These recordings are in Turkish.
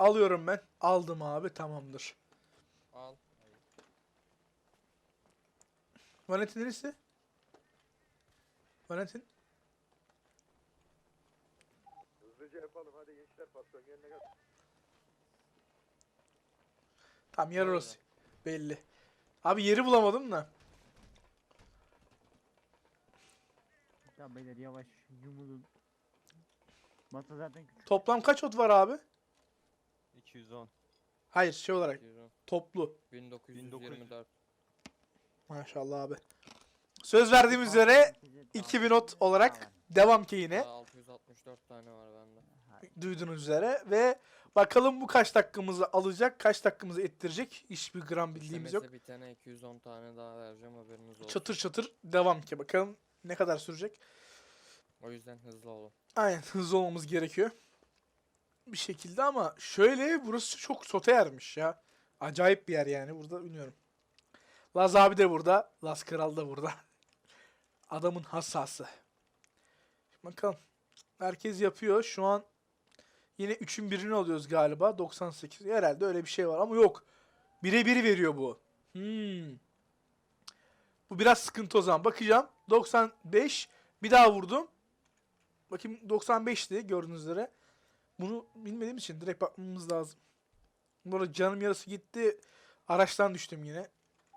Alıyorum ben. Aldım abi tamamdır. Al. Valentin neresi? Valentin. Hızlıca yapalım hadi gençler patron gelene kadar. Tam yer orası. Belli. Abi yeri bulamadım da. Ya beyler yavaş yumulun. Masa zaten küçük. Toplam kaç ot var abi? 210. Hayır şey olarak 210. toplu. 1924. Maşallah abi. Söz verdiğim üzere 2000 ot olarak devam ki yine. Daha 664 tane var bende. Duyduğunuz üzere ve bakalım bu kaç dakikamızı alacak, kaç dakikamızı ettirecek. Hiçbir gram bildiğimiz yok. SMS bitene 210 tane daha vereceğim haberiniz olsun. Çatır çatır devam ki. Bakalım ne kadar sürecek. O yüzden hızlı olun. Aynen hızlı olmamız gerekiyor. Bir şekilde ama şöyle burası çok sote yermiş ya. Acayip bir yer yani burada bilmiyorum. Laz abi de burada. Laz Kral da burada. Adamın hassası. Bakalım. Herkes yapıyor. Şu an yine 3'ün birini alıyoruz galiba. 98. Herhalde öyle bir şey var ama yok. Bire biri veriyor bu. Hmm. Bu biraz sıkıntı o zaman. Bakacağım. 95. Bir daha vurdum. Bakayım 95'ti gördüğünüz üzere. Bunu bilmediğim için direkt bakmamız lazım. Bu arada canım yarısı gitti. Araçtan düştüm yine.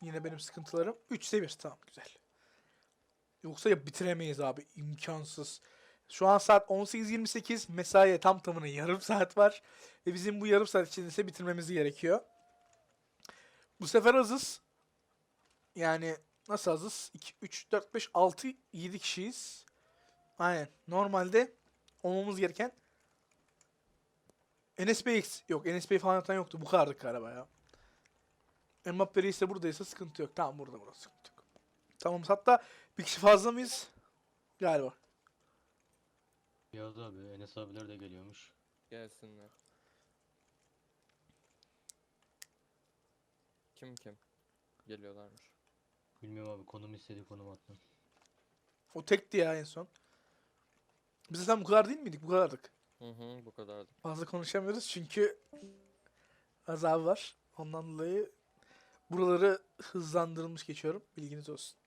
Yine benim sıkıntılarım. 3'te 1 tamam güzel. Yoksa ya bitiremeyiz abi. imkansız. Şu an saat 18.28. Mesaiye tam tamına yarım saat var. Ve bizim bu yarım saat içinde ise bitirmemiz gerekiyor. Bu sefer azız. Yani nasıl azız? 2, 3, 4, 5, 6, 7 kişiyiz. Aynen. Normalde olmamız gereken NSPX yok. NSP falan zaten yoktu. Bu kadardık galiba ya. Mbappe ise buradaysa sıkıntı yok. Tamam burada burada sıkıntı yok. Tamam hatta bir kişi fazla mıyız? Galiba. Yaz abi Enes abiler de geliyormuş. Gelsinler. Kim kim? Geliyorlarmış. Bilmiyorum abi konum istedi konum attım. O tekti ya en son. Biz zaten bu kadar değil miydik? Bu kadardık. Hı hı bu kadardı. Fazla konuşamıyoruz çünkü azabı var. Ondan dolayı buraları hızlandırılmış geçiyorum. Bilginiz olsun.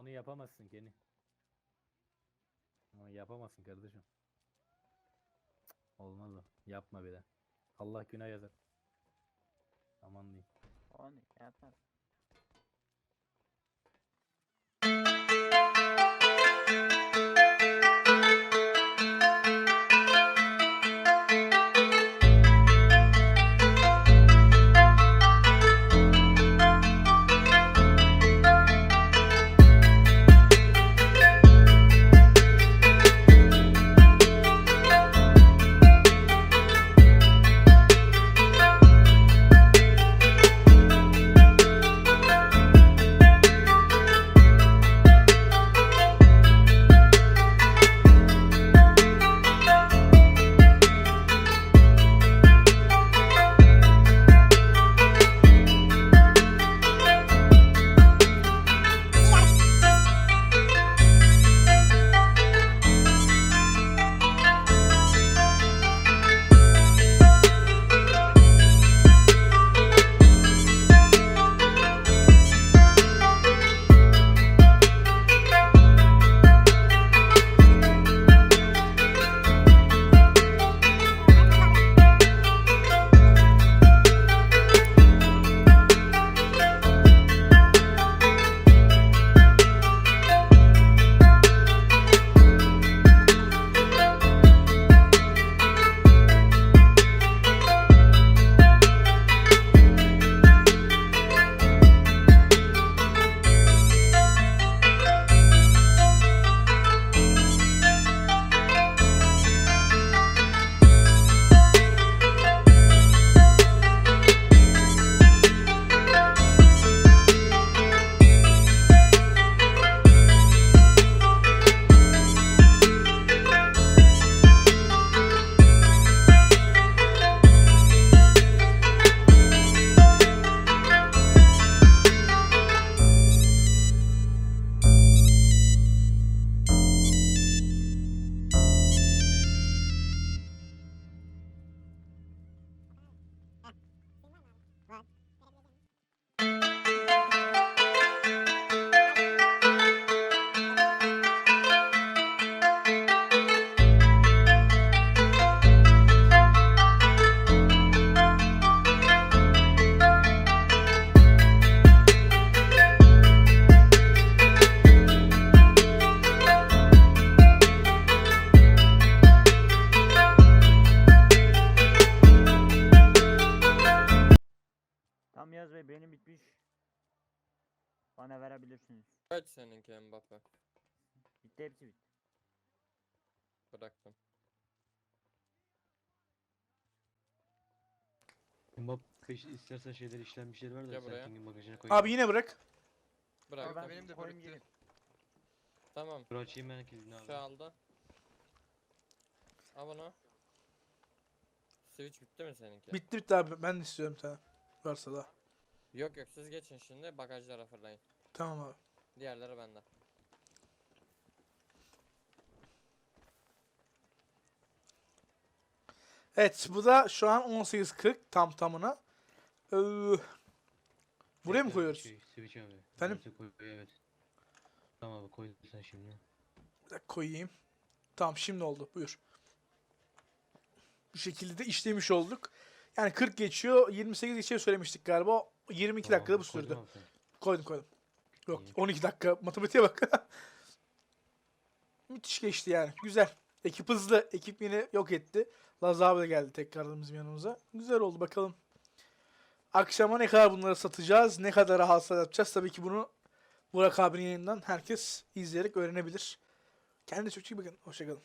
Onu yapamazsın Kenny. Ama yapamazsın kardeşim. Olmaz o. Yapma bile. Allah günah yazar. aman diyeyim. O ne yatar. Tam yaz Bey benim bitmiş. Bana verebilirsiniz. Kaç seninki Mbappe? Bitti hepsi bitti. Bıraktım. Mbappe istersen şeyler işlenmişler var da Gel buraya. Serking'in bagajına koy. Abi yine bırak. Bıraktım. ben benim de koyayım gelin. Tamam. Dur açayım ben kilidini abi. Şu aldı. Al bunu. Switch bitti mi seninki? Bitti bitti abi. Ben de istiyorum sana. Varsa da. Yok yok siz geçin şimdi bagajlara fırlayın. Tamam abi. Diğerleri bende. Evet bu da şu an 18.40 tam tamına. Ee, buraya mı koyuyoruz? Şey, switch abi. Efendim? Koy, evet. Tamam abi koy sen şimdi. Bir dakika koyayım. Tamam şimdi oldu. Buyur. Bu şekilde de işlemiş olduk. Yani 40 geçiyor. 28 geçiyor söylemiştik galiba. 22 Tamam, dakikada bu sürdü. Koydum koydum. Yok İyi. 12 dakika. Matematiğe bak. Müthiş geçti yani. Güzel. Ekip hızlı. Ekip yine yok etti. Laz abi de geldi tekrardan bizim yanımıza. Güzel oldu bakalım. Akşama ne kadar bunları satacağız, ne kadar hasılat yapacağız. Tabii ki bunu Burak abinin yayından herkes izleyerek öğrenebilir. Kendinize çok iyi bakın. Hoşçakalın.